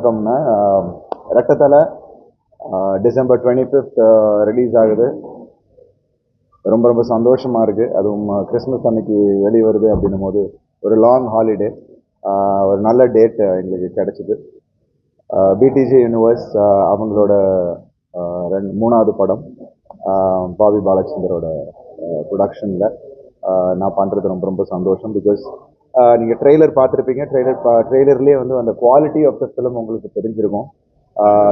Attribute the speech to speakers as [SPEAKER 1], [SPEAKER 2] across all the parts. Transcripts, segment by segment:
[SPEAKER 1] வணக்கம்ண்ணா. Rettathalai December twenty fifth release ஆகுது. ரொம்ப ரொம்ப சந்தோஷமாக இருக்குது அதுவும் கிறிஸ்மஸ் அன்னைக்கு வெளியே வருது அப்படின்னும் போது ஒரு லாங் ஹாலிடே ஒரு நல்ல டேட் எங்களுக்கு கிடச்சிது. பிடிஜி யூனிவர்ஸ் அவங்களோட ரெண்டு மூணாவது படம் பாபி பாலச்சந்தரோட ப்ரொடக்ஷனில் நான் பண்ணுறது ரொம்ப ரொம்ப சந்தோஷம் பிகாஸ் நீங்கள் ட்ரெய்லர் பார்த்துருப்பீங்க. ட்ரெய்லர் பா ட்ரெய்லர்லேயே வந்து அந்த குவாலிட்டி ஆஃப் த ஃபிலிம் உங்களுக்கு தெரிஞ்சிருக்கும்.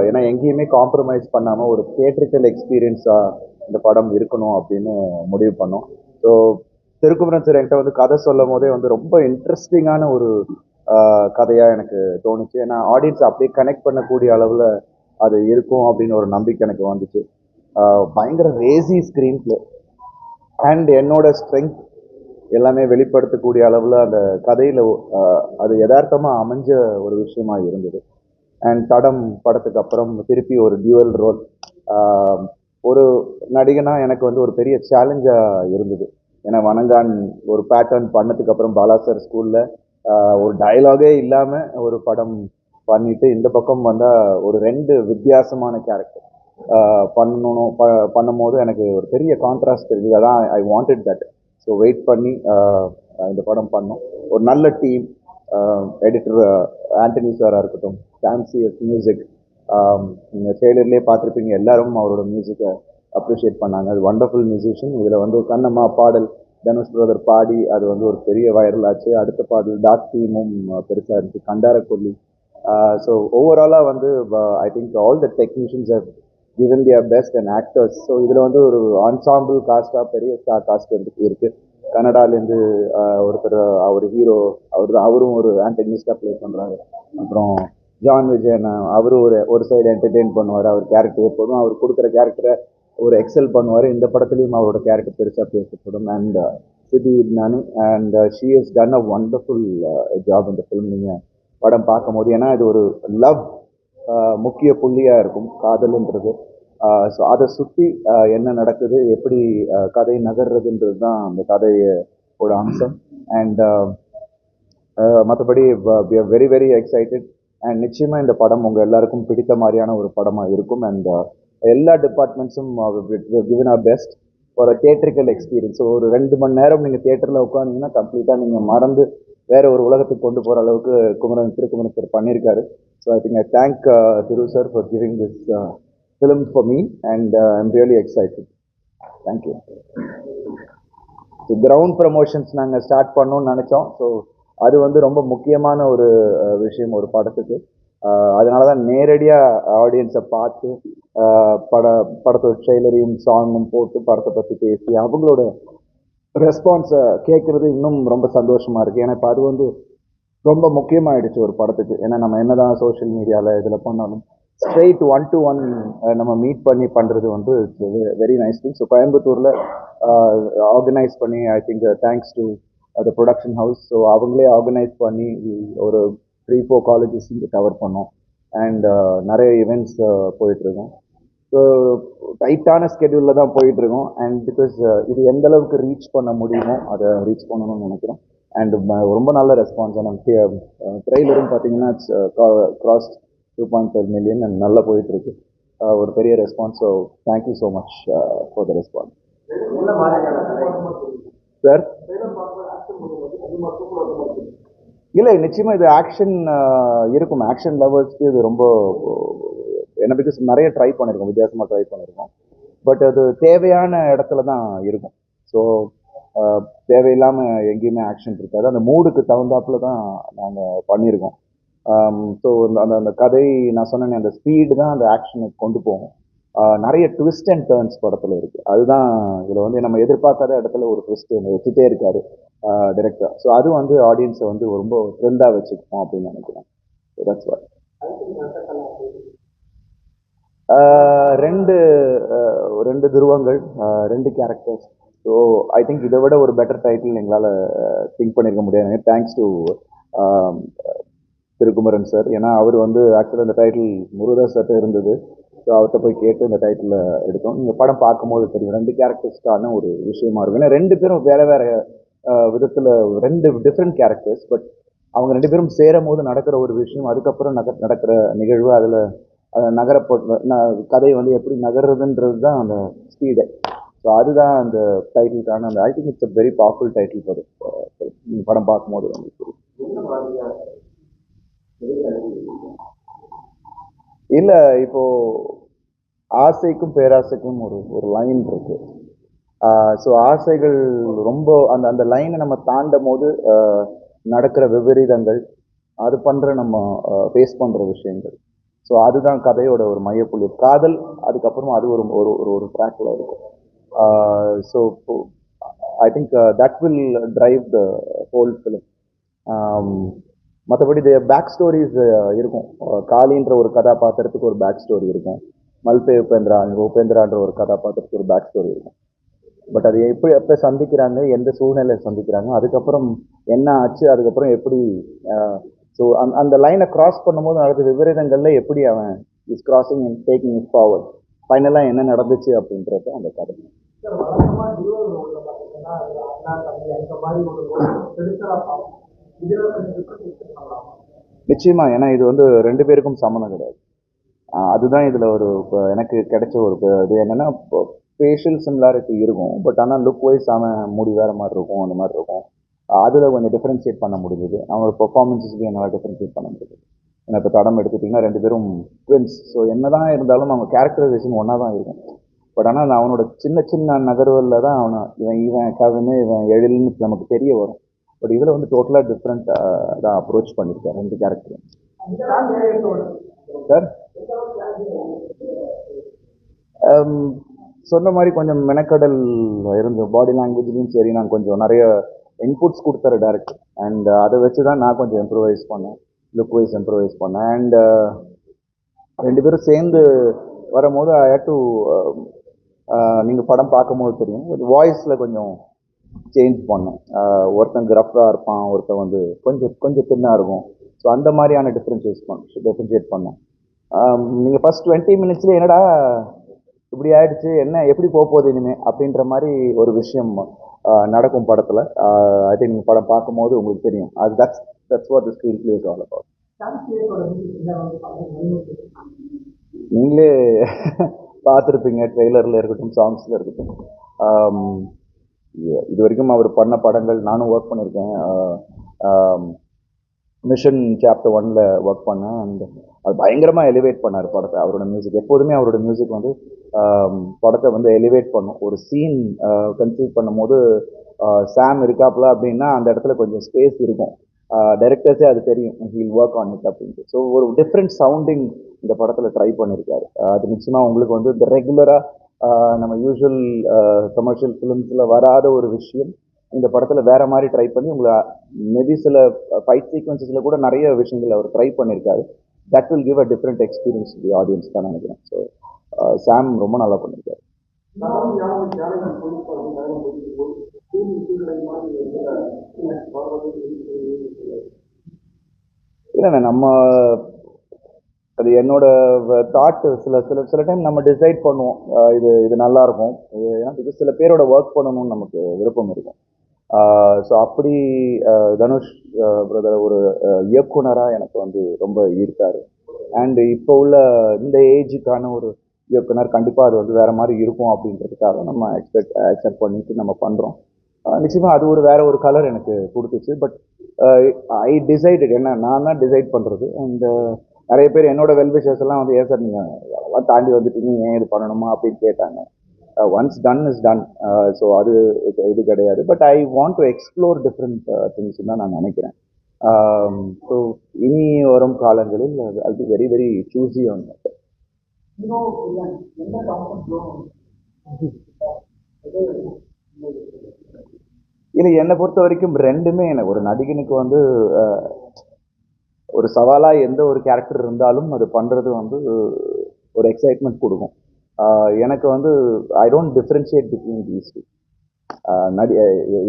[SPEAKER 1] ஏன்னா எங்கேயுமே காம்ப்ரமைஸ் பண்ணாமல் ஒரு தேட்ரிக்கல் எக்ஸ்பீரியன்ஸாக இந்த படம் இருக்கணும் அப்படின்னு முடிவு பண்ணோம். ஸோ திருக்குமரன் சார் என்கிட்ட வந்து கதை சொல்லும் போதே வந்து ரொம்ப இன்ட்ரெஸ்டிங்கான ஒரு கதையாக எனக்கு தோணுச்சு. ஏன்னா ஆடியன்ஸ் அப்படியே கனெக்ட் பண்ணக்கூடிய அளவில் அது இருக்கும் அப்படின்னு ஒரு நம்பிக்கை எனக்கு வந்துச்சு. பயங்கர ரேசி ஸ்க்ரீன் பிளே அண்ட் என்னோட ஸ்ட்ரென்த் எல்லாமே வெளிப்படுத்தக்கூடிய அளவில் அந்த கதையில் அது யதார்த்தமாக அமைஞ்ச ஒரு விஷயமா இருந்தது. அண்ட் தடம் படத்துக்கு அப்புறம் திருப்பி ஒரு டியூவல் ரோல் ஒரு நடிகனாக எனக்கு வந்து ஒரு பெரிய சேலஞ்சாக இருந்தது. ஏன்னா வனங்கான் ஒரு பேட்டர்ன் பண்ணதுக்கு அப்புறம் பாலா சார் ஸ்கூலில் ஒரு டயலாகே இல்லாமல் ஒரு படம் பண்ணிட்டு இந்த பக்கம் வந்தால் ஒரு ரெண்டு வித்தியாசமான கேரக்டர் பண்ணணும் ப பண்ணும்போது எனக்கு ஒரு பெரிய கான்ட்ராஸ்ட் தெரிஞ்சது. அதான் I wanted that so wait பண்ணி இந்த படம் பண்ணோம். ஒரு நல்ல டீம் எடிட்டர் ஆண்டனி சாராக இருக்கட்டும் டான்சியஸ் மியூசிக் நீங்கள் ட்ரெய்லர்லேயே பார்த்துருப்பீங்க எல்லாரும் அவரோட மியூசிக்கை அப்ரிஷியேட் பண்ணாங்க. அது வண்டர்ஃபுல் மியூசிஷியன் இதில் வந்து கண்ணம்மா பாடல் தனுஷ் பிரதர் பாடி அது வந்து ஒரு பெரிய வைரல் ஆச்சு. அடுத்த பாடல் டாக் டீமும் பெருசாக இருந்துச்சு. கண்டார கொல்லி ஸோ ஓவராலாக வந்து I think all the technicians have given their best and actors so இதில் வந்து ஒரு அன்சாம்பிள் காஸ்டாக பெரிய ஸ்டார் காஸ்ட் வந்து இருக்குது கனடாலேருந்து ஒருத்தர் அவர் ஹீரோ அவர் அவரும் ஒரு ஆண்டனிஸ்டாக ப்ளே பண்ணுறாரு அப்புறம் ஜான் விஜயன் அவரும் ஒரு ஒரு சைடு என்டர்டெயின் பண்ணுவார். அவர் கேரக்டர் எப்போதும் அவர் கொடுக்குற கேரக்டரை ஒரு எக்ஸல் பண்ணுவார். இந்த படத்துலையும் அவரோட கேரக்டர் பெருசாக பேசப்படும். And Siddhi Idnani and she is done a wonderful job இந்த ஃபிலிம் நீங்கள் படம் பார்க்கும்போது ஏன்னா இது ஒரு லவ் முக்கிய புள்ளியாக இருக்கும். காதல்ன்றது. ஸோ அதை சுற்றி என்ன நடக்குது எப்படி கதை நகர்றதுன்றது தான் அந்த கதையோட அம்சம். அண்ட் மற்றபடி வெரி வெரி எக்ஸைட்டட் அண்ட் நிச்சயமாக இந்த படம் உங்கள் எல்லாருக்கும் பிடித்த மாதிரியான ஒரு படமாக இருக்கும். அண்ட் எல்லா டிபார்ட்மெண்ட்ஸும் கிவன் ஆர் பெஸ்ட் ஒரு தியேட்ரிக்கல் எக்ஸ்பீரியன்ஸ் ஒரு ரெண்டு மணி நேரம் நீங்கள் தியேட்டரில் உட்காந்திங்கன்னா கம்ப்ளீட்டாக நீங்கள் மறந்து வேற ஒரு உலகத்துக்கு கொண்டு போகிற அளவுக்கு குமரன் திருக்குமரன் சார் பண்ணியிருக்காரு. So I think I thank Thiru sir for giving this film for me and uh, and really really Thank you. So ground promotions நாங்கள் ஸ்டார்ட் பண்ணோம்னு நினச்சோம். ஸோ அது வந்து ரொம்ப முக்கியமான ஒரு விஷயம் ஒரு படத்துக்கு. அதனால தான் நேரடியாக ஆடியன்ஸை பார்த்து பட படத்தோட ட்ரெய்லரையும் சாங்கும் போட்டு படத்தை பற்றி பேசி அவங்களோட ரெஸ்பான்ஸை கேட்குறது இன்னும் ரொம்ப சந்தோஷமாக இருக்குது ஏன்னா இப்போ அது வந்து ரொம்ப முக்கியமாயிடுச்சு ஒரு படத்துக்கு. ஏன்னா நம்ம என்னதான் சோஷியல் மீடியாவில் இதில் பண்ணாலும் ஸ்ட்ரெயிட் ஒன் டு ஒன் நம்ம மீட் பண்ணி பண்ணுறது வந்து வெரி நைஸ் திங் ஸோ கோயம்புத்தூரில் ஆர்கனைஸ் பண்ணி ஐ திங்க் தேங்க்ஸ் டு அது ப்ரொடக்ஷன் ஹவுஸ் ஸோ அவங்களே ஆர்கனைஸ் பண்ணி ஒரு த்ரீ ஃபோர் காலேஜஸ் இங்கே கவர் பண்ணோம். அண்ட் uh, நிறைய ஈவெண்ட்ஸ் uh, போயிட்டுருக்கோம் ஸோ டைட்டான ஸ்கெடியூலில் தான் போயிட்டுருக்கோம் அண்ட் பிகாஸ் uh, இது எந்த அளவுக்கு ரீச் பண்ண முடியுமோ அதை ரீச் பண்ணணும்னு நினைக்கிறோம். அண்ட் ரொம்ப நல்ல ரெஸ்பான்ஸ் நம்ம ட்ரெய்லரும் பார்த்தீங்கன்னா cross two point five million and நல்லா போயிட்டு இருக்கு ஒரு பெரிய response so thank you so much for the response sir இல்லை நிச்சயமாக இது ஆக்ஷன் uh, இருக்கும். ஆக்ஷன் லெவல்ஸ்க்கு இது ரொம்ப என்ன பிகாஸ் நிறைய ட்ரை பண்ணியிருக்கோம் வித்தியாசமாக ட்ரை பண்ணியிருக்கோம் பட் அது தேவையான இடத்துல தான் இருக்கும். ஸோ uh, தேவையில்லாமல் எங்கேயுமே ஆக்ஷன் இருக்காது. அந்த மூடுக்கு தகுந்தாப்புல தான் நாங்கள் பண்ணியிருக்கோம் Um, ஸோ அந்த அந்த கதை நான் சொன்னேனே அந்த ஸ்பீடு தான் அந்த ஆக்ஷனுக்கு கொண்டு போகும். நிறைய ட்விஸ்ட் அண்ட் டேர்ன்ஸ் படத்தில் இருக்குது அதுதான் இதில் வந்து நம்ம எதிர்பார்க்காத இடத்துல ஒரு ட்விஸ்ட் வச்சுட்டே இருக்காரு டேரக்டர் ஸோ அது வந்து ஆடியன்ஸை வந்து ரொம்ப த்ரில்டாக வச்சுக்கணும் அப்படின்னு நினைக்கிறேன். தட்ஸ் வாட் ரெண்டு ரெண்டு துருவங்கள் ரெண்டு கேரக்டர்ஸ் ஸோ ஐ திங்க் இதை விட ஒரு பெட்டர் டைட்டில் எங்களால் திங்க் பண்ணியிருக்க முடியாது தேங்க்ஸ் டு திருக்குமரன் சார். ஏன்னா அவர் வந்து ஆக்சுவலாக இந்த டைட்டில் முருகதாஸ் சார்ட்ட இருந்தது. ஸோ அவர்கிட்ட போய் கேட்டு இந்த டைட்டில் எடுத்தோம். நீங்கள் படம் பார்க்கும்போது தெரியும். ரெண்டு கேரக்டர்ஸ்க்கான ஒரு விஷயமா இருக்கும். ஏன்னா ரெண்டு பேரும் வேற வேற விதத்தில் ரெண்டு டிஃப்ரெண்ட் கேரக்டர்ஸ் பட் அவங்க ரெண்டு பேரும் சேரும் போது நடக்கிற ஒரு விஷயம் அதுக்கப்புறம் நக நடக்கிற நிகழ்வு அதில் நகர கதை வந்து எப்படி நகர்றதுன்றது தான் அந்த ஸ்பீடு ஸோ அதுதான் அந்த டைட்டிலுக்கான அந்த I think it's a very powerful title படம் பார்க்கும்போது வந்து இல்ல இப்போ ஆசைக்கும் பேராசைக்கும் ஒரு ஒரு லைன் இருக்கு. ஸோ ஆசைகள் ரொம்ப அந்த அந்த லைனை நம்ம தாண்டும் போது நடக்கிற விபரீதங்கள் அது பண்ற நம்ம ஃபேஸ் பண்ற விஷயங்கள். ஸோ அதுதான் கதையோட ஒரு மையப்புள்ளி. காதல் அதுக்கப்புறமா அது ஒரு ஒரு ஒரு ஒரு ட்ராக்ல இருக்கும். So I think that will drive the whole film மற்றபடி இது பேக் ஸ்டோரிஸ் இருக்கும். காளின்ற ஒரு கதாபாத்திரத்துக்கு ஒரு பேக் ஸ்டோரி இருக்கும். மல்பே உபேந்திரா உபேந்திரான்ற ஒரு கதாபாத்திரத்துக்கு ஒரு பேக் ஸ்டோரி இருக்கும். பட் அது எப்படி எப்போ சந்திக்கிறாங்க எந்த சூழ்நிலையை சந்திக்கிறாங்க அதுக்கப்புறம் என்ன ஆச்சு அதுக்கப்புறம் எப்படி ஸோ அந்த அந்த லைனை கிராஸ் பண்ணும்போது நடந்த விபரீதங்களில் எப்படி அவன் is crossing and taking is forward ஃபைனலாக என்ன நடந்துச்சு அப்படின்றது அந்த கதை.
[SPEAKER 2] சார் ஹீரோ அண்ணா தம்பி அந்த மாதிரி ஒரு
[SPEAKER 1] நிச்சயமா ஏன்னா இது வந்து ரெண்டு பேருக்கும் சம்மந்தம் கிடையாது. அதுதான் இதுல ஒரு இப்போ எனக்கு கிடைச்ச ஒரு இது என்னன்னா ஃபேஷியல் சிமிலாரிட்டி இருக்கும் பட் ஆனால் லுக் வைஸ் அவன் முடி வேற மாதிரி இருக்கும் அந்த மாதிரி இருக்கும். அதில் கொஞ்சம் டிஃப்ரென்ஷியேட் பண்ண முடியுது அவனோட பெர்ஃபார்மன்ஸஸ்க்கு என்னால் டிஃப்ரென்ஷியேட் பண்ண முடியுது ஏன்னா இப்போ தடம் எடுத்துட்டிங்கன்னா ரெண்டு பேரும் ட்வின்ஸ் ஸோ என்னதான் இருந்தாலும் அவங்க கேரக்டரைசேஷன் ஒன்றா தான் இருக்கும் பட் ஆனால் அவனோட சின்ன சின்ன நகர்வுகளில் தான் அவனை இவன் இவன் கவின்னு இவன் எழில்னு நமக்கு தெரிய வரும். பட் இதில் வந்து டோட்டலாக டிஃப்ரெண்ட் தான் அப்ரோச் பண்ணியிருக்கேன் ரெண்டு கேரக்டரும் சார் um, சொன்ன மாதிரி கொஞ்சம் மெனக்கடல் இருந்து பாடி லாங்குவேஜ்லையும் சரி நான் கொஞ்சம் நிறைய இன்புட்ஸ் கொடுத்தாரு டேரக்டர் அண்ட் அதை வச்சு தான் நான் கொஞ்சம் இம்ப்ரூவைஸ் பண்ணேன் லுக் வைஸ் இம்ப்ரூவைஸ் பண்ணேன். அண்ட் ரெண்டு பேரும் சேர்ந்து வரும்போது ஐ ஹேட் டு நீங்கள் படம் பார்க்கும்போது தெரியும். வாய்ஸில் கொஞ்சம் சேஞ்ச் பண்ணும் ஒருத்தன் கிரஃபாக இருப்பான் ஒருத்தன் வந்து கொஞ்சம் கொஞ்சம் தின்னாக இருக்கும். ஸோ அந்த மாதிரியான டிஃப்ரென்ஷியேட் பண்ண டிஃப்ரென்ஷியேட் பண்ணேன் நீங்கள் ஃபர்ஸ்ட் டுவெண்ட்டி மினிட்ஸில் என்னடா இப்படி ஆயிடுச்சு என்ன எப்படி போக போகுது இனிமே அப்படின்ற மாதிரி ஒரு விஷயம் நடக்கும் படத்தில். ஐ திங்க் நீங்கள் படம் பார்க்கும்போது உங்களுக்கு தெரியும். அது that's that's
[SPEAKER 2] what the screenplay's all about
[SPEAKER 1] நீங்களே பார்த்துருப்பீங்க ட்ரெய்லரில் இருக்கட்டும் சாங்ஸில் இருக்கட்டும். இது வரைக்கும் அவர் பண்ண படங்கள் நானும் ஒர்க் பண்ணியிருக்கேன் மிஷன் சாப்டர் ஒனில் ஒர்க் பண்ணேன். அண்ட் அது பயங்கரமாக எலிவேட் பண்ணார் படத்தை அவரோட மியூசிக் எப்போதுமே அவரோட மியூசிக் வந்து படத்தை வந்து எலிவேட் பண்ணும். ஒரு சீன் கன்சீவ் பண்ணும்போது சாம் இருக்காப்புல அப்படின்னா அந்த இடத்துல கொஞ்சம் ஸ்பேஸ் இருக்கும். டைரக்டர்ஸே அது தெரியும். ஹீல் ஒர்க் ஆன் இட் அப்படின்ட்டு. ஸோ ஒரு டிஃப்ரெண்ட் சவுண்டிங் இந்த படத்தில் ட்ரை பண்ணியிருக்காரு அது நிச்சயமாக உங்களுக்கு வந்து இந்த ரெகுலராக நம்ம யூஸ்வல் கமர்ஷியல் ஃபிலிம்ஸில் வராத ஒரு விஷயம். இந்த படத்தில் வேற மாதிரி ட்ரை பண்ணி உங்களை மேபி சில ஃபைட் சீக்வன்சஸில் கூட நிறைய விஷயங்கள் அவர் ட்ரை பண்ணியிருக்காரு that will give a different experience the audience தான் நினைக்கிறேன். ஸோ சாம் ரொம்ப நல்லா பண்ணியிருக்காரு இல்லைண்ணே நம்ம அது என்னோட தாட் சில சில சில டைம் நம்ம டிசைட் பண்ணுவோம். இது இது நல்லா இருக்கும். இது ஏன்னா சில பேரோட ஒர்க் பண்ணணும்னு நமக்கு விருப்பம் இருக்கும். ஸோ அப்படி தனுஷ் பிரதர் ஒரு இயக்குனராக எனக்கு வந்து ரொம்ப ஈர்த்தார் அண்ட் இப்போ உள்ள இந்த ஏஜுக்கான ஒரு இயக்குனர் கண்டிப்பாக அது வந்து வேறு மாதிரி இருக்கும் அப்படின்றதுக்காக நம்ம எக்ஸ்பெக்ட் அக்செப்ட் பண்ணிட்டு நம்ம பண்ணுறோம் நிச்சயமாக அது ஒரு வேற ஒரு கலர் எனக்கு கொடுத்துச்சு. பட் ஐ டிசைடட் என்ன நான் தான் டிசைட் பண்ணுறது அண்ட் நிறைய பேர் என்னோட வெல்விஷர்ஸ் எல்லாம் வந்து ஏன் சார் நீங்கள் அதெல்லாம் தாண்டி வந்துட்டீங்க? ஏன் இது பண்ணணுமா? அப்படின்னு கேட்டாங்க. Once done is done so அது இது- இது கிடையாது but I want to explore different things தான் நான் நினைக்கிறேன். Um, ஸோ இனி வரும் காலங்களில் அது be
[SPEAKER 2] very very choosy on
[SPEAKER 1] இல்லை என்னை பொறுத்த வரைக்கும் ரெண்டுமே எனக்கு. ஒரு நடிகனுக்கு வந்து uh, ஒரு சவாலாக எந்த ஒரு கேரக்டர் இருந்தாலும் அது பண்ணுறது வந்து ஒரு எக்ஸைட்மெண்ட் கொடுக்கும். எனக்கு வந்து I don't differentiate between these two நடி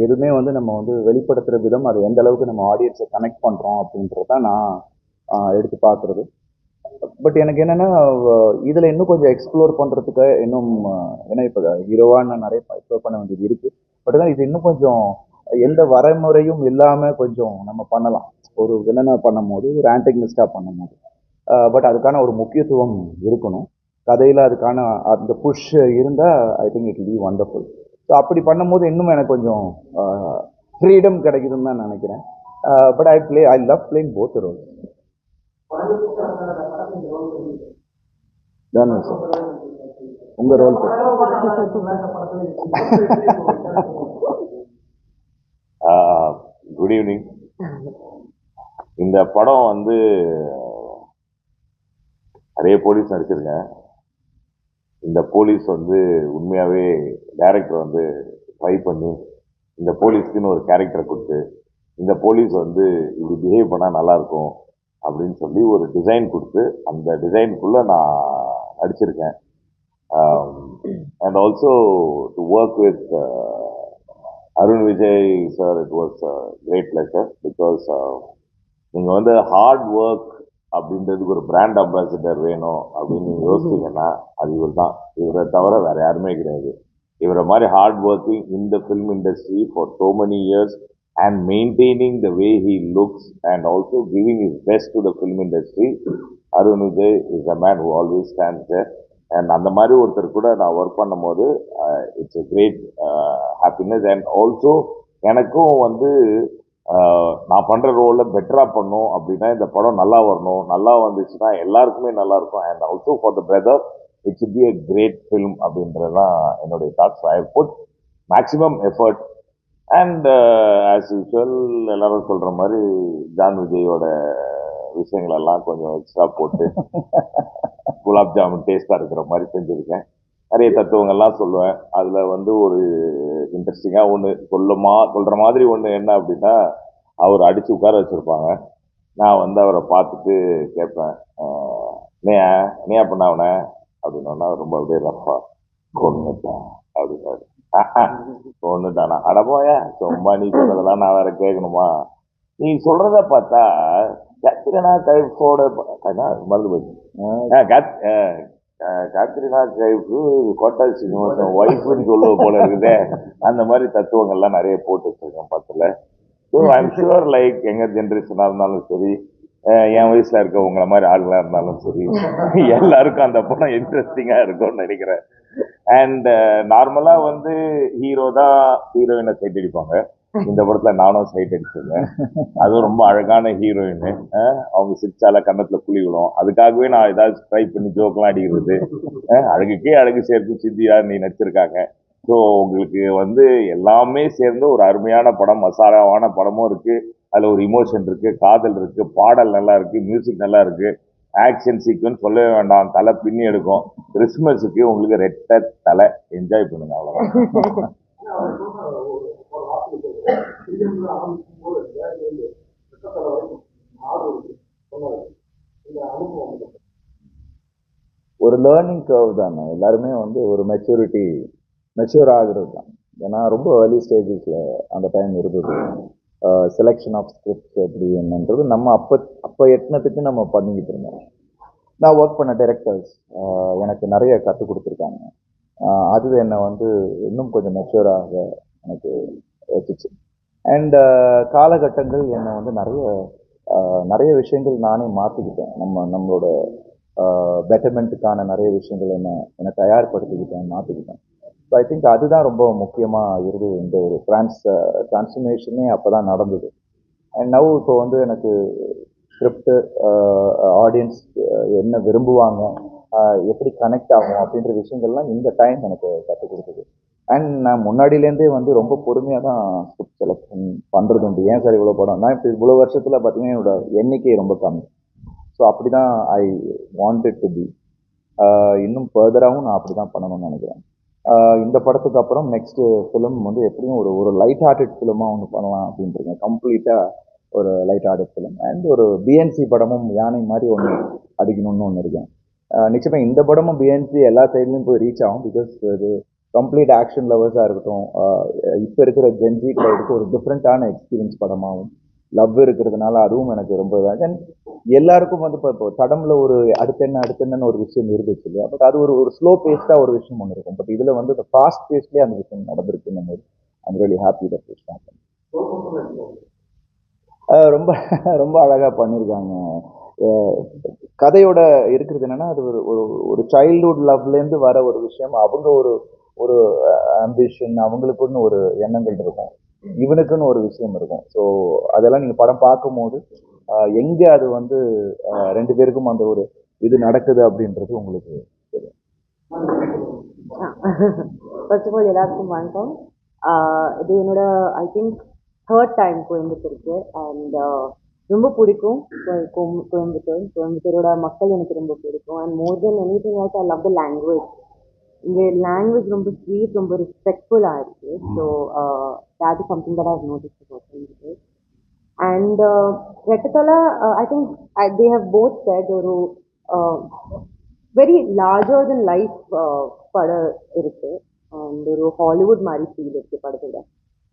[SPEAKER 1] எதுவுமே வந்து நம்ம வந்து வெளிப்படுத்துகிற விதம் அது எந்த அளவுக்கு நம்ம ஆடியன்ஸை கனெக்ட் பண்ணுறோம் அப்படின்றத நான் எடுத்து பார்க்குறது. பட் எனக்கு என்னென்னா இதில் இன்னும் கொஞ்சம் எக்ஸ்ப்ளோர் பண்ணுறதுக்கு இன்னும் ஏன்னா இப்போ ஹீரோவாக நான் நிறைய எக்ஸ்ப்ளோர் பண்ண வேண்டியது இருக்குது பட் தான் இது இன்னும் கொஞ்சம் எந்த வரைமுறையும் இல்லாம கொஞ்சம் நம்ம பண்ணலாம். ஒரு வில்லனை பண்ணும்போது ஒரு ஆன்டகனிஸ்டா பண்ணும்போது. பட் அதுக்கான ஒரு முக்கியத்துவம் இருக்கணும். கதையில அதுக்கான அந்த புஷ் இருந்தா I think it be wonderful so அப்படி பண்ணும்போது இன்னும் எனக்கு கொஞ்சம் ஃப்ரீடம் கிடைக்குதுன்னு தான் நினைக்கிறேன். But I play I love playing both role தானே சார் உங்க ரோல்
[SPEAKER 3] குட் ஈவினிங் இந்த படம் வந்து நிறைய போலீஸ் நடிச்சிருக்கேன். இந்த போலீஸ் வந்து உண்மையாகவே டேரக்டர் வந்து ட்ரை பண்ணி இந்த போலீஸ்க்குன்னு ஒரு கேரக்டரை கொடுத்து இந்த போலீஸ் வந்து இப்படி பிஹேவ் பண்ணால் நல்லாயிருக்கும் அப்படின்னு சொல்லி ஒரு டிசைன் கொடுத்து அந்த டிசைனுக்குள்ளே நான் நடிச்சிருக்கேன். And also to work with Arun Vijay sir it was great pleasure because நீங்கள் வந்து ஹார்ட் ஒர்க் அப்படின்றதுக்கு ஒரு பிராண்ட் அம்பாசிடர் வேணும் அப்படின்னு நீங்க யோசிச்சீங்கன்னா அது இவர் தான் இவரை தவிர வேற யாருமே கிடையாது. இவரை மாதிரி ஹார்ட் ஒர்க்கிங் இந்த film industry for so many years and maintaining the way he looks and also giving is best to the film industry Arun Vijay is a man who always stands and அந்த மாதிரி ஒருத்தர் கூட நான் work பண்ணும்போது it's a great happiness and also எனக்கும் வந்து uh, நான் பண்ணுற ரோலில் பெட்டராக பண்ணும் அப்படின்னா இந்த படம் நல்லா வரணும் நல்லா வந்துச்சுன்னா எல்லாருக்குமே நல்லாயிருக்கும் and also for the brother it's be a great film அப்படின்றது தான் என்னுடைய thoughts I put maximum effort and as usual எல்லாரும் சொல்கிற மாதிரி ஜான் விஜயோட விஷயங்கள் எல்லாம் கொஞ்சம் எக்ஸ்ட்ரா போட்டு குலாப் ஜாமுன் டேஸ்டா இருக்கிற மாதிரி செஞ்சிருக்கேன். நிறைய தத்துவங்கள்லாம் சொல்லுவேன். அதுல வந்து ஒரு இன்ட்ரெஸ்டிங்கா ஒன்று சொல்லுமா சொல்ற மாதிரி ஒன்று என்ன அப்படின்னா அவர் அடிச்சு உட்கார வச்சிருப்பாங்க. நான் வந்து அவரை பார்த்துட்டு கேட்பேன் நீயா நீயா பண்ண அவனை அப்படின்னா ரொம்ப அப்படியே ரஃபா கொண்டுட்டான் அப்படின்னாரு. கொண்டுட்டானா அடப்போயா சும்மா நீ சொல்றதெல்லாம் நான் வேற கேட்கணுமா? நீ சொல்றத பார்த்தா கத்திரனா கைஃபோட மறந்து போச்சு. ஆ, ஆ, கைஃபு கோட்டா சீனிவாசன் ஒய்ஃப்னு சொல்லுவ போல இருக்குதே. அந்த மாதிரி தத்துவங்கள்லாம் நிறைய போட்டு வச்சிருக்கேன் பத்தில் ஸோ ஐம் ஷுவர் லைக் எங்கள் ஜென்ரேஷனாக இருந்தாலும் சரி என் வயசில் இருக்க உங்களை மாதிரி ஆளுங்களாக இருந்தாலும் சரி எல்லாருக்கும் அந்த படம் இன்ட்ரெஸ்டிங்காக இருக்கும்னு நினைக்கிறேன். அண்ட் நார்மலாக வந்து ஹீரோ தான் ஹீரோயினை சைட் அடிப்பாங்க. இந்த படத்துல நானும் சைட் அடிச்சிருந்தேன். அதுவும் ரொம்ப அழகான ஹீரோயின் அவங்க சிரிச்சால கன்னத்துல குழி விடும் அதுக்காகவே நான் ஏதாவது ட்ரை பண்ணி ஜோக்கெல்லாம் அடிக்கிறது. அழகுக்கே அழகு சேர்த்து சித்தியா நீ நடிச்சிருக்காங்க. ஸோ உங்களுக்கு வந்து எல்லாமே சேர்ந்து ஒரு அருமையான படம் மசாலாவான படமும் இருக்கு. அதுல ஒரு இமோஷன் இருக்கு காதல் இருக்கு பாடல் நல்லா இருக்கு மியூசிக் நல்லா இருக்கு. ஆக்ஷன் சீக்வன்ஸ் சொல்லவே வேண்டாம். தலை பின்னி எடுக்கும். கிறிஸ்மஸுக்கு உங்களுக்கு ரெட்ட தலை. என்ஜாய் பண்ணுங்க அவ்வளோதான்
[SPEAKER 1] ஒரு லேர்னிங் கர்வ் தானே. எல்லாருமே வந்து ஒரு மெச்சூரிட்டி மெச்சூர் ஆகிறது தான். ஏன்னா ரொம்ப ஏர்லி ஸ்டேஜஸில் அந்த டைம் இருந்தது. செலெக்ஷன் ஆஃப் ஸ்கிரிப்ட்ஸ் எப்படி என்னன்றது நம்ம அப்போ அப்போ எட்டினத்துக்கு நம்ம பண்ணிக்கிட்டு இருந்தோம். நான் ஒர்க் பண்ண டைரக்டர்ஸ் எனக்கு நிறைய கற்றுக் கொடுத்துருக்காங்க. அது என்னை வந்து இன்னும் கொஞ்சம் மெச்சூராக எனக்கு வச்சுச்சு. அண்ட் uh, காலகட்டங்கள் என்னை வந்து நிறைய uh, நிறைய விஷயங்கள் நானே மாற்றிக்கிட்டேன் நம்ம நம்மளோட uh, பெட்டர்மெண்ட்டுக்கான நிறைய விஷயங்கள் என்ன என்னை தயார்படுத்திக்கிட்டேன் மாற்றிக்கிட்டேன் ஸோ ஐ திங்க் அதுதான் ரொம்ப முக்கியமாக இருந்தது இந்த ஒரு ட்ரான்ஸ் ட்ரான்ஸ்ஃபர்மேஷனே அப்போ தான் நடந்தது. அண்ட் நவ் இப்போ வந்து எனக்கு ஸ்கிரிப்டு ஆடியன்ஸ் என்ன விரும்புவாங்க எப்படி கனெக்ட் ஆகும் அப்படின்ற விஷயங்கள்லாம் இந்த டைம் எனக்கு கற்றுக் கொடுத்தது. அண்ட் நான் முன்னாடியிலேருந்தே வந்து ரொம்ப பொறுமையாக தான் ஸ்கிரிப்ட் செலெக்ஷன் பண்ணுறது உண்டு. ஏன் சார் இவ்வளோ படம்? நான் இப்போ இவ்வளோ வருஷத்தில் பார்த்தீங்கன்னா என்னோட எண்ணிக்கை ரொம்ப கம்மி. ஸோ அப்படி தான் ஐ வாண்டட் டு பி இன்னும் ஃபர்தராகவும் நான் அப்படி தான் பண்ணணும்னு நினைக்கிறேன். இந்த படத்துக்கு அப்புறம் நெக்ஸ்ட்டு ஃபிலிம் வந்து எப்படியும் ஒரு ஒரு லைட் ஹார்ட்டட் ஃபிலிமாக ஒன்று பண்ணலாம் அப்படின்ட்டு கம்ப்ளீட்டாக ஒரு லைட் ஹார்ட்டட் ஃபிலிம் அண்ட் ஒரு பிஎன்சி படமும் யானை மாதிரி ஒன்று அடிக்கணும்னு ஒன்று இருக்கேன். நிச்சயமாக இந்த படமும் பிஎன்சி எல்லா சைட்லேயும் போய் ரீச் ஆகும் பிகாஸ் இது கம்ப்ளீட் ஆக்ஷன் லவர்ஸாக இருக்கட்டும் இப்போ இருக்கிற ஜென்ஜி கிரௌடுக்கு ஒரு டிஃப்ரெண்ட்டான எக்ஸ்பீரியன்ஸ் படமாகவும் லவ் இருக்கிறதுனால அதுவும் எனக்கு ரொம்ப தென் எல்லாருக்கும் வந்து இப்போ இப்போ தடமில் ஒரு அடுத்து என்ன அடுத்து என்னன்னு ஒரு விஷயம் இருந்துச்சு இல்லையா? பட் அது ஒரு ஒரு ஸ்லோ பேஸ்டாக ஒரு விஷயம் ஒன்று இருக்கும். பட் இதில் வந்து இந்த ஃபாஸ்ட் பேஸ்லேயே அந்த விஷயம் நடந்திருக்குன்னும் போது I'm really happy that ah ரொம்ப ரொம்ப அழகாக பண்ணியிருக்காங்க கதையோட இருக்கிறது என்னன்னா அது ஒரு ஒரு ஒரு லவ்லேருந்து வர ஒரு விஷயம். அவங்க ஒரு ஒரு ஆம்பிஷன் அவங்களுக்குன்னு ஒரு எண்ணங்கள் இருக்கும். இவனுக்குன்னு ஒரு விஷயம் இருக்கும். ஸோ அதெல்லாம் நீங்கள் படம் பார்க்கும்போது எங்கே அது வந்து ரெண்டு பேருக்கும் அந்த ஒரு இது நடக்குது அப்படின்றது உங்களுக்கு தெரியும்.
[SPEAKER 4] ஃபர்ஸ்ட் ஆஃப் ஆல் எல்லாருக்கும் வணக்கம். இது என்னோட ஐ திங்க் தேர்ட் டைம் கோயம்புத்தூருக்கு. அண்ட் ரொம்ப பிடிக்கும் கோயம்புத்தூர் கோயம்புத்தூரோட மக்கள் எனக்கு ரொம்ப பிடிக்கும். And more then anything I love the language இந்த லாங்குவேஜ் ரொம்ப ஸ்வீட் ரொம்ப ரெஸ்பெக்ட்ஃபுல்லாக இருக்கு. So that is something that I've noticed about Coimbatore. And uh, Retatala, uh, I think I, they have both said ஒரு uh, very larger than life uh, படம் இருக்கு. And ஒரு Hollywood மாதிரி ஃபீல் இருக்கு படத்துல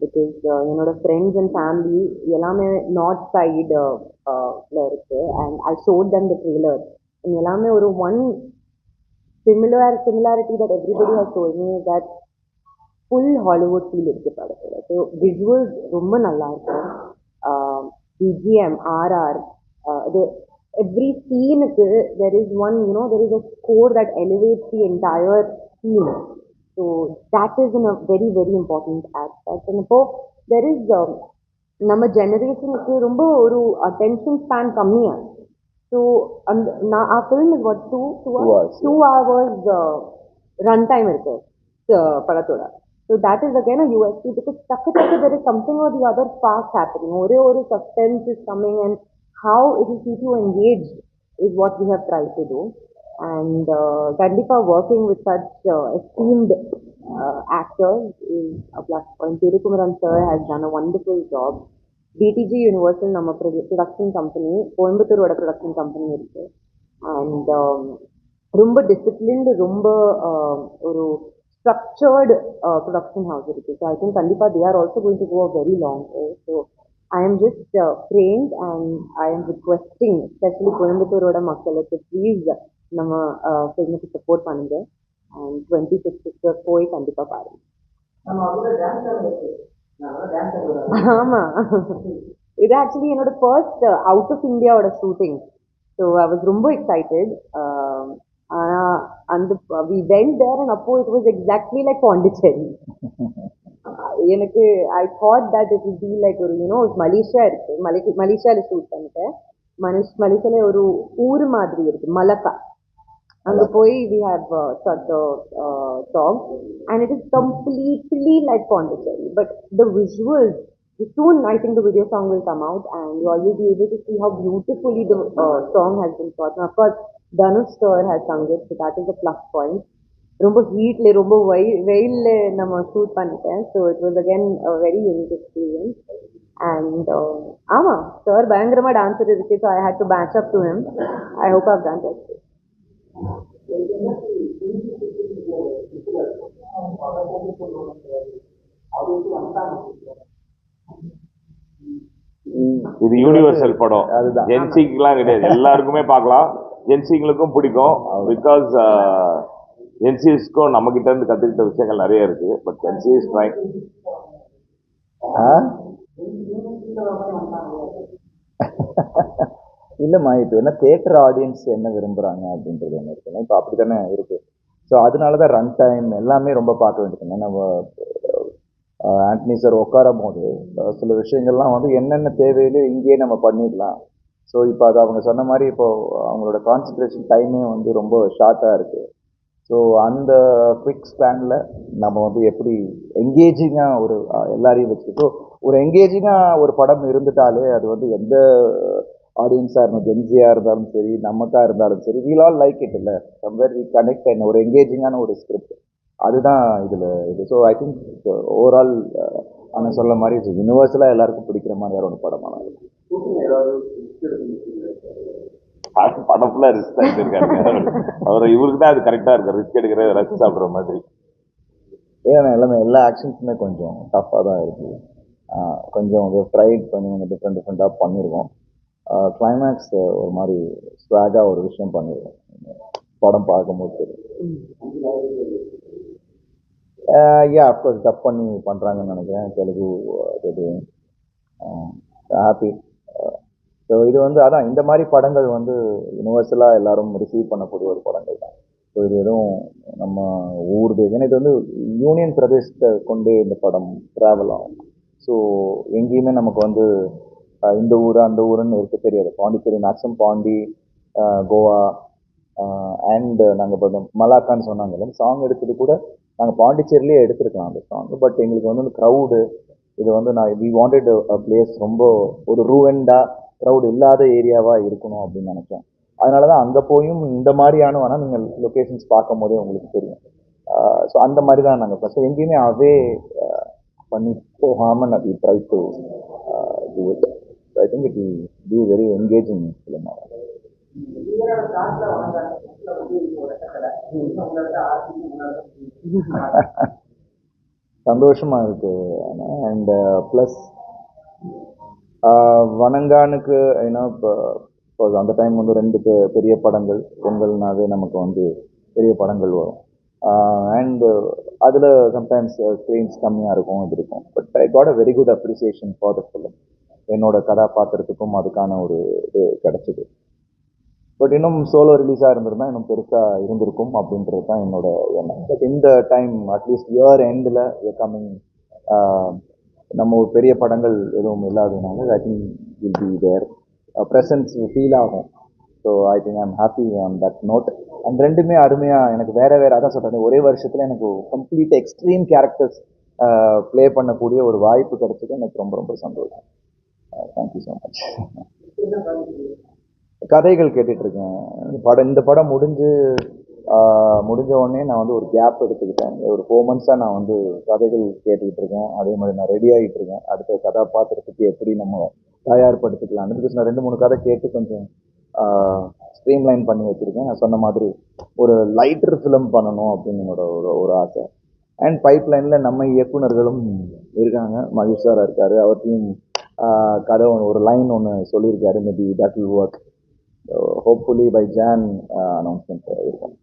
[SPEAKER 4] பிகாஸ் என்னோட ஃப்ரெண்ட்ஸ் அண்ட் ஃபேமிலி எல்லாமே north side இருக்கு. And I showed them the trailer எல்லாமே ஒரு one similar similarity that everybody has told me that full Hollywood feel இருக்கு படத்துல ஸோ விஷுவல்ஸ் ரொம்ப நல்லா இருக்கும். பிஜிஎம் ஆர்ஆர் இது எவ்ரி சீனுக்கு there is one you know there is a score that elevates the entire scene so that is in a very very important aspect இப்போ there is நம்ம ஜெனரேஷனுக்கு ரொம்ப ஒரு அட்டென்ஷன் ஸ்பேன் கம்மியாக ஸோ அந்த நான் ஆ film is what two two
[SPEAKER 1] hours.
[SPEAKER 4] Two hours run time இருக்கு uh, படத்தோட so that is again a USP because டக்கு டக்கு there is something or the other fast happening ஒரே ஒரு suspense is coming and how it is keep you engage is what we have try to do and கண்டிப்பாக working with such esteemed actors is a plus point. Tirukumaran sir has done a wonderful job. BTG universal நம்ம production company கோயம்புத்தூரோட production company இருக்கு. And ரொம்ப disciplined ரொம்ப ஒரு structured production house இருக்கு. So I think கண்டிப்பாக they are also going to go a very long so I am just framed and I am requesting specially கோயம்புத்தூரோட மக்களுக்கு please நம்ம ஃபில்முக்கு சப்போர்ட் பண்ணுங்க. அண்ட் டுவெண்ட்டி சிக்ஸ்க்கு போய் கண்டிப்பாக பாருங்க. ஆமா. இது ஆக்சுவலி என்னோட ஃபர்ஸ்ட் அவுட் ஆஃப் இந்தியாவோட ஷூட்டிங் ஸோ ஐ வாஸ் ரொம்ப எக்ஸைட்டட் ஆனா அந்த வி வெண்ட் தேர் அண்ட் அப்போ it was exactly like Pondicherry எனக்கு I thought that it be like ஒரு யூனோ மலேசியா இருக்கு. மலை மலேசியால ஷூட் பண்ணிட்டேன். மலேஷ் மலேசியால ஒரு ஊர் மாதிரி இருக்கு. மலக்கா. அங்க போய் we have shot song and it is completely like Pondicherry but the visuals soon I think the video song will come out and you all will be able to see how beautifully the uh, song has been shot. And of course, Dhanush sir has sung it, so that is a plus point. ரொம்ப ஹீட்ல ரொம்ப வெயில் வெயில்ல நம்ம shoot பண்ணிட்டேன் so it was again very unique experience and ஆமா sir பயங்கரமா dancer இருக்கு so I had to match up to him I hope of dance
[SPEAKER 3] இது யூனிவர்சல் படம்.
[SPEAKER 1] அதுதான்.
[SPEAKER 3] ஜென்சிக்கெல்லாம் கிடையாது. எல்லாருக்குமே பார்க்கலாம். ஜென்சிங்களுக்கும் பிடிக்கும். பிகாஸ் ஜென்சிஸ்க்கும் நம்ம கிட்ட இருந்து கத்துக்கிட்ட விஷயங்கள் நிறைய இருக்கு. But Gen Z is try
[SPEAKER 1] ஆ? இல்லைம்மா இப்போ என்ன தேட்டர் ஆடியன்ஸ் என்ன விரும்புகிறாங்க அப்படின்றது ஒன்று இருக்குல்ல இப்போ அப்படி தானே இருக்குது ஸோ அதனால தான் ரன் டைம் எல்லாமே ரொம்ப பார்க்க வேண்டியது. நம்ம ஆண்டனி சார் உட்காரும் போது சில விஷயங்கள்லாம் வந்து என்னென்ன தேவையிலோ இங்கேயே நம்ம பண்ணிடலாம். ஸோ இப்போ அது அவங்க சொன்ன மாதிரி இப்போ அவங்களோட கான்சன்ட்ரேஷன் டைமே வந்து ரொம்ப ஷார்ட்டாக இருக்குது ஸோ அந்த குவிக் ஸ்பேனில் நம்ம வந்து எப்படி எங்கேஜிங்காக ஒரு எல்லாரையும் வச்சுக்கிட்டோ ஒரு எங்கேஜிங்காக ஒரு படம் இருந்துட்டாலே அது வந்து எந்த ஆடியன்ஸாக இருந்தாலும் ஜென்சியாக இருந்தாலும் சரி நமக்கா இருந்தாலும் சரி வீல் ஆல் லைக் இட் இல்லை. சம்வேர் வி கனெக்ட் என்ன ஒரு எங்கேஜிங்கான ஒரு ஸ்கிரிப்ட் அதுதான் இதில் இது. ஸோ ஐ திங்க் ஓவரால் ஆனால் சொல்ல மாதிரி இது யூனிவர்சலாக எல்லாருக்கும் பிடிக்கிற மாதிரியான ஒரு படமான
[SPEAKER 3] படம் ஃபுல்லா ரிஸ்க் எடுத்திருக்காரு அவர் இவருக்கு தான் அது கரெக்டா இருக்கு ரிஸ்க் எடுக்கிறது ரசிச்சு சாப்பிடுற மாதிரி.
[SPEAKER 1] ஏன்னா எல்லாமே எல்லா ஆக்ஷன்ஸுமே கொஞ்சம் டஃப்பாக தான் இருக்குது கொஞ்சம் ட்ரைட் பண்ணி கொஞ்சம் டிஃப்ரெண்ட் டிஃப்ரெண்ட்டாக பண்ணியிருக்கோம் கிளைமேக்ஸ் ஒரு மாதிரி ஸ்வாகாக ஒரு விஷயம் பண்ணிடுவேன் படம் பார்க்கும்போது தெரியும் யா அஃப்கோர்ஸ் டப் பண்ணி பண்ணுறாங்கன்னு நினைக்கிறேன். தெலுங்கு அது ஹாப்பி ஸோ இது வந்து அதான் இந்த மாதிரி படங்கள் வந்து யுனிவர்சலாக எல்லாரும் ரிசீவ் பண்ணக்கூடிய ஒரு படங்கள் தான். ஸோ இது எதுவும் நம்ம ஊர் ஏன்னா இது வந்து யூனியன் பிரதேசத்தை கொண்டே இந்த படம் ட்ராவல் ஆகும். ஸோ எங்கேயுமே நமக்கு வந்து இந்த ஊர் அந்த ஊருன்னு இருக்க தெரியாது. பாண்டிச்சேரி மேக்ஸிமம் பாண்டி கோவா அண்ட் நாங்கள் இப்போ மலாக்கான்னு சொன்னாங்க சாங் எடுத்தது கூட நாங்கள் பாண்டிச்சேரிலேயே எடுத்திருக்கலாம் அந்த சாங் பட் எங்களுக்கு வந்து க்ரௌடு இது வந்து நான் வி வாண்டட் அ பிளேஸ் ரொம்ப ஒரு ரூவெண்டாக க்ரௌடு இல்லாத ஏரியாவாக இருக்கணும் அப்படின்னு நினச்சோம். அதனால தான் அங்கே போயும் இந்த மாதிரியான வேணால் நீங்கள் லொக்கேஷன்ஸ் பார்க்கும் போதே உங்களுக்கு தெரியும். ஸோ அந்த மாதிரி தான் நாங்கள் ஃபஸ்ட்டு எங்கேயுமே அவே பண்ணி போகாமல் நான் try to
[SPEAKER 2] do it I think it be very engaging film
[SPEAKER 1] சந்தோஷமா இருக்கு அண்ட் ப்ளஸ் வணங்கானுக்கு ஏன்னா இப்போ அந்த டைம் வந்து ரெண்டு பெரிய படங்கள் பொங்கல்னாவே நமக்கு வந்து பெரிய படங்கள் வரும். அண்ட் அதில் சம்டைம்ஸ் ஸ்க்ரீன்ஸ் கம்மியாக இருக்கும் இது இருக்கும். But I got a very good appreciation for the film என்னோட கதாபாத்திரத்துக்கும் அதுக்கான ஒரு இது கிடச்சிது. பட் இன்னும் சோலோ ரிலீஸாக இருந்திருந்தா இன்னும் பெருசாக இருந்திருக்கும் அப்படின்றது தான் என்னோட எண்ணம். பட் இந்த டைம் அட்லீஸ்ட் இயர் எண்டில் கம்மிங் நம்ம ஒரு பெரிய படங்கள் எதுவும் இல்லாததுனால I think will be there presence feel ஆகும். So I think I'm happy on that note and ரெண்டுமே அருமையாக எனக்கு வேறு வேறு அதான் சொல்கிறேன் ஒரே வருஷத்தில் எனக்கு கம்ப்ளீட் எக்ஸ்ட்ரீம் கேரக்டர்ஸ் ப்ளே பண்ணக்கூடிய ஒரு வாய்ப்பு கிடைச்சது. எனக்கு ரொம்ப ரொம்ப சந்தோஷம். தேங்க்யூ ஸோ மச் கதைகள் கேட்டுட்ருக்கேன். இந்த படம் இந்த படம் முடிஞ்சு முடிஞ்ச உடனே நான் வந்து ஒரு கேப் எடுத்துக்கிட்டேன். ஒரு ஃபோர் மந்த்ஸாக நான் வந்து கதைகள் கேட்டுக்கிட்டு இருக்கேன் அதே மாதிரி நான் ரெடி ஆகிட்டு இருக்கேன் அடுத்த கதாபாத்திரத்துக்கு எப்படி நம்ம தயார்படுத்திக்கலாம்னு பிகாஸ் நான் ரெண்டு மூணு கதை கேட்டு கொஞ்சம் ஸ்ட்ரீம் லைன் பண்ணி வச்சுருக்கேன். நான் சொன்ன மாதிரி ஒரு லைட்டர் ஃபிலிம் பண்ணணும் அப்படின்னு என்னோட ஒரு ஒரு ஆசை. அண்ட் பைப் லைனில் நம்ம இயக்குனர்களும் இருக்காங்க. மகேஷ் இருக்கார். அவர்த்தையும் கதை ஒண்ணு- ஒரு லைன் ஒன்று சொல்லியிருக்காரு maybe that will work hopefully by June announcement இருக்கும்.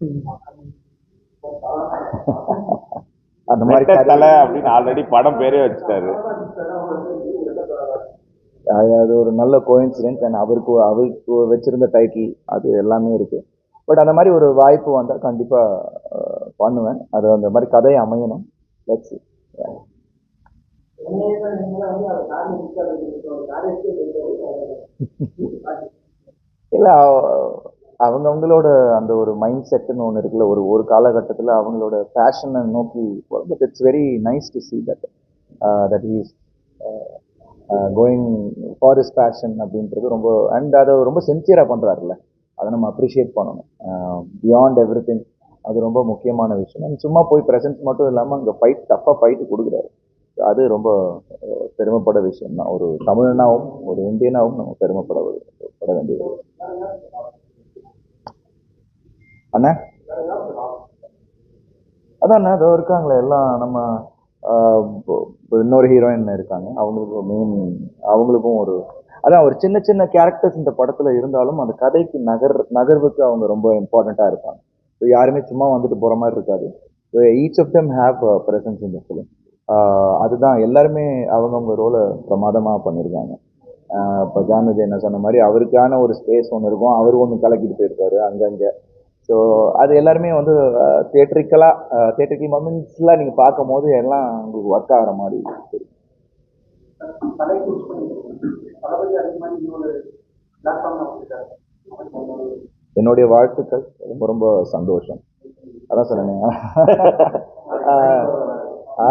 [SPEAKER 1] அந்த மாதிரி
[SPEAKER 5] தலை அப்படின்னு ஆல்ரெடி படம் பேரே வச்சுட்டாரு.
[SPEAKER 1] அது ஒரு நல்ல கோயின்சிடென்ஸ் அண்ட் அவருக்கு அவருக்கு வச்சிருந்த டைட்டில் அது எல்லாமே இருக்கு. பட் அந்த மாதிரி ஒரு வாய்ப்பு வந்தால் கண்டிப்பாக பண்ணுவேன். அது அந்த மாதிரி கதை அமையணும். லெட்ஸ் இல்லை அவங்கவுங்களோட அந்த ஒரு மைண்ட் செட்டுன்னு ஒன்று இருக்குல்ல ஒரு ஒரு காலகட்டத்தில் அவங்களோட ஃபேஷனை நோக்கி but it's very nice to see that that is going for is fashion அப்படின்றது ரொம்ப அண்ட் அதை ரொம்ப சின்சியராக பண்ணுறாருல்ல அதை நம்ம அப்ரிஷியேட் பண்ணணும். பியாண்ட் எவ்ரி திங் அது ரொம்ப முக்கியமான விஷயம். அண்ட் சும்மா போய் ப்ரெசன்ஸ் மட்டும் இல்லாமல் அங்கே ஃபைட் டஃப்பாக ஃபைட்டு கொடுக்குறாரு. அது ரொம்ப பெருமைப்பட விஷயம் தான். ஒரு தமிழனாகவும் ஒரு இந்தியனாகவும் நம்ம பெருமைப்பட பட வேண்டியது. அண்ணா? அதான் அதோ இருக்காங்களே எல்லாம் நம்ம இப்போ- இன்னொரு ஹீரோயின் இருக்காங்க. அவங்களுக்கு மெயின் அவங்களுக்கும் ஒரு அதான் ஒரு சின்ன சின்ன கேரக்டர்ஸ் இந்த படத்தில் இருந்தாலும் அந்த கதைக்கு நகர் நகர்வுக்கு அவங்க ரொம்ப இம்பார்ட்டண்ட்டாக இருப்பாங்க. ஸோ யாருமே சும்மா வந்துட்டு போகிற மாதிரி இருக்காது. So each of them have presence இந்த ஃபிலிம் அதுதான் எல்லாருமே அவங்கவுங்க ரோலை பிரமாதமாக பண்ணியிருக்காங்க இப்போ ஜான் விஜய் என்ன சொன்ன மாதிரி அவருக்கான ஒரு ஸ்பேஸ் ஒன்று இருக்கும். அவர் ஒன்று கலக்கிட்டு போயிருப்பாரு அங்கங்கே. ஸோ அது எல்லாருமே வந்து தேட்டரிக்கலாக தேட்டரிக்கல் மொமெண்ட்ஸ்லாம் நீங்கள் பார்க்கும் போது எல்லாம் உங்களுக்கு ஒர்க் ஆகிற மாதிரி தெரியும்.
[SPEAKER 2] தளபதி அதே மாதிரி இன்னொரு பிளாட்ஃபார்ம்
[SPEAKER 1] என்னுடைய வாழ்த்துக்கள். ரொம்ப ரொம்ப சந்தோஷம். அதான் சொன்னேன். ஆ.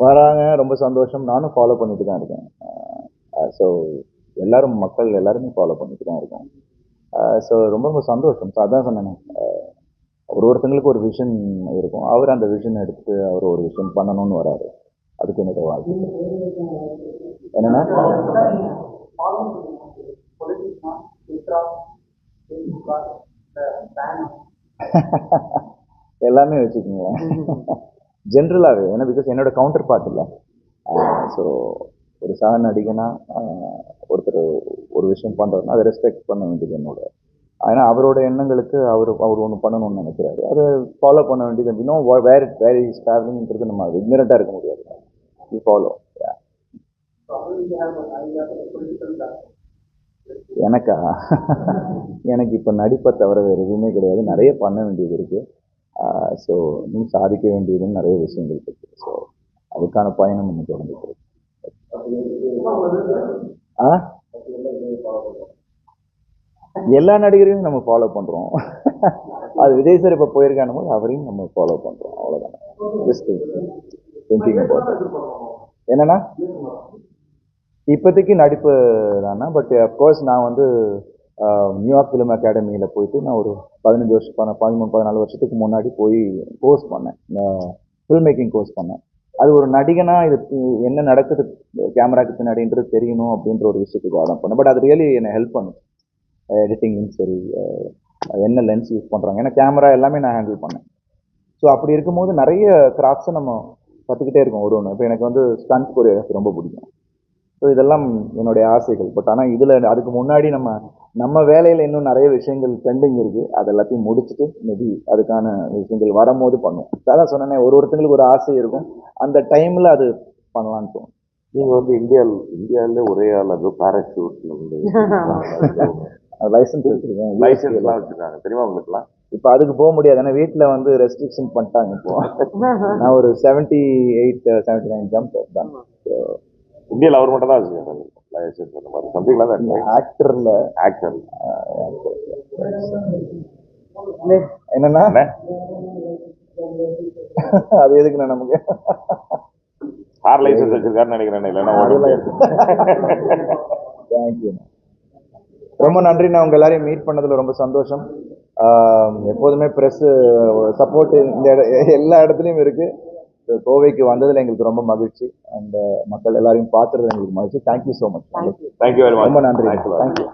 [SPEAKER 1] வராங்க. ரொம்ப சந்தோஷம். நானும் ஃபாலோ பண்ணிட்டு தான் இருக்கேன். ஸோ எல்லாரும் மக்கள் எல்லாருமே ஃபாலோ பண்ணிட்டு தான் இருக்கோம். ஸோ ரொம்ப ரொம்ப சந்தோஷம். ஸோ அதான் சொன்னேன். ஒரு ஒருத்தங்களுக்கு ஒரு விஷன் இருக்கும். அவர் அந்த விஷன் எடுத்து அவர் ஒரு விஷயம் பண்ணணும்னு வராரு. அதுக்கு என்னோட வாழ்க்கை என்னன்னா? எல்லாமே வச்சுக்கோங்க. ஜென்ரலாகவே ஏன்னா பிகாஸ் என்னோட கவுண்டர் பார்ட் இல்லை ஸோ ஒரு சக நடிகனா ஒருத்தர் ஒரு விஷயம் பண்ணுறதுனா அதை ரெஸ்பெக்ட் பண்ண வேண்டியது என்னோட. ஏன்னா அவரோட எண்ணங்களுக்கு அவர் அவர் ஒன்று பண்ணணும்னு நினைக்கிறாரு. அதை ஃபாலோ பண்ண வேண்டியது அப்படின்னா வேர் வேர் இஸ் ட்ராவலிங்கிறது நம்ம இக்னரண்ட்டாக இருக்க முடியாது. யூ ஃபாலோ எனக்கா? எனக்கு இப்போ நடிப்பை தவிர வேறு எதுவுமே கிடையாது. நிறைய பண்ண வேண்டியது இருக்கு. ஸோ இன்னும் சாதிக்க வேண்டியதும் நிறைய விஷயங்கள் இருக்குது ஸோ அதுக்கான பயணம் இன்னும் தொடர்ந்துட்டு இருக்கு ஆ? எல்லா நடிகரையும் நம்ம ஃபாலோ பண்றோம். அது விஜய் சார் இப்போ போயிருக்கான போது அவரையும் நம்ம ஃபாலோ பண்ணுறோம் அவ்வளோதானே ஜஸ்ட் திங்கிங் என்னன்னா? இப்போதைக்கு நடிப்பு தானே? பட் அஃப்கோர்ஸ் நான் வந்து நியூயார்க் ஃபிலிம் அகாடமியில் போயிட்டு நான் ஒரு பதினஞ்சு வருஷம் பதிமூணு பதினாலு வருஷத்துக்கு முன்னாடி போய் கோர்ஸ் பண்ணேன். ஃபில்ம் மேக்கிங் கோர்ஸ் பண்ணேன். அது ஒரு நடிகனா இது என்ன நடக்குது கேமராக்கு பின்னாடின்றது தெரியணும் அப்படின்ற ஒரு விஷயத்துக்காக தான் பண்ணேன். பட் அது ரியலி என்னை ஹெல்ப் பண்ணும் எடிட்டிங்கும் சரி என்ன லென்ஸ் யூஸ் பண்ணுறாங்க ஏன்னா கேமரா எல்லாமே நான் ஹேண்டில் பண்ணேன். ஸோ அப்படி இருக்கும்போது நிறைய கிராஃப்ட்ஸை நம்ம கற்றுக்கிட்டே இருக்கோம் ஒரு ஒன்று இப்போ எனக்கு வந்து ஸ்டன்ட் கொரியோகிராஃபி ரொம்ப பிடிக்கும். ஸோ இதெல்லாம் என்னுடைய ஆசைகள். பட் ஆனால் இதில் அதுக்கு முன்னாடி நம்ம நம்ம வேலையில் இன்னும் நிறைய விஷயங்கள் பெண்டிங் இருக்குது அது எல்லாத்தையும் முடிச்சுட்டு மேபி அதுக்கான விஷயங்கள் வரும்போது பண்ணுவோம். அதான் சொன்னேனே ஒரு ஒருத்தங்களுக்கு ஒரு ஆசை இருக்கும். அந்த டைமில் அது பண்ணலான்னு தோணும்.
[SPEAKER 3] நீங்க வந்து இந்தியா இந்தியாவிலே ஒரே ஆள் அது பேராஷூட்ல இருந்து
[SPEAKER 1] லைசன்ஸ் வச்சுருக்கேன்
[SPEAKER 3] லைசன்ஸ்லாம் வச்சிருக்காங்க. தெரியுமா உங்களுக்குலாம்
[SPEAKER 1] இப்போ அதுக்கு போக முடியாது. ஏன்னா வீட்டில் வந்து ரெஸ்ட்ரிக்ஷன் பண்ணிட்டாங்க இப்போ. நான் ஒரு seventy eight seventy nine jump தான்
[SPEAKER 3] இந்தியாவில் அவர் மட்டும் தான் மாதிரி. சம்திங்லாம் தான்
[SPEAKER 1] ஆக்டரில்
[SPEAKER 3] ஆக்டர்
[SPEAKER 1] என்னன்னா? அது எதுக்குண்ணா நமக்கு?
[SPEAKER 3] கார் லைசன்ஸ் வச்சிருக்காருன்னு நினைக்கிறேன் இல்லைன்னா.
[SPEAKER 1] தேங்க்யூ ரொம்ப நன்றி. நான் உங்க எல்லாரையும் மீட் பண்ணதுல ரொம்ப சந்தோஷம். எப்போதுமே ப்ரெஸ் சப்போர்ட் இந்த எல்லா இடத்துலையும் இருக்கு. கோவைக்கு வந்ததுல எங்களுக்கு ரொம்ப மகிழ்ச்சி. அந்த uh, மக்கள் எல்லாரையும் பார்த்துறது எங்களுக்கு மகிழ்ச்சி. Thank you so
[SPEAKER 4] much
[SPEAKER 3] thank you very much
[SPEAKER 1] ரொம்ப நன்றி. Thank you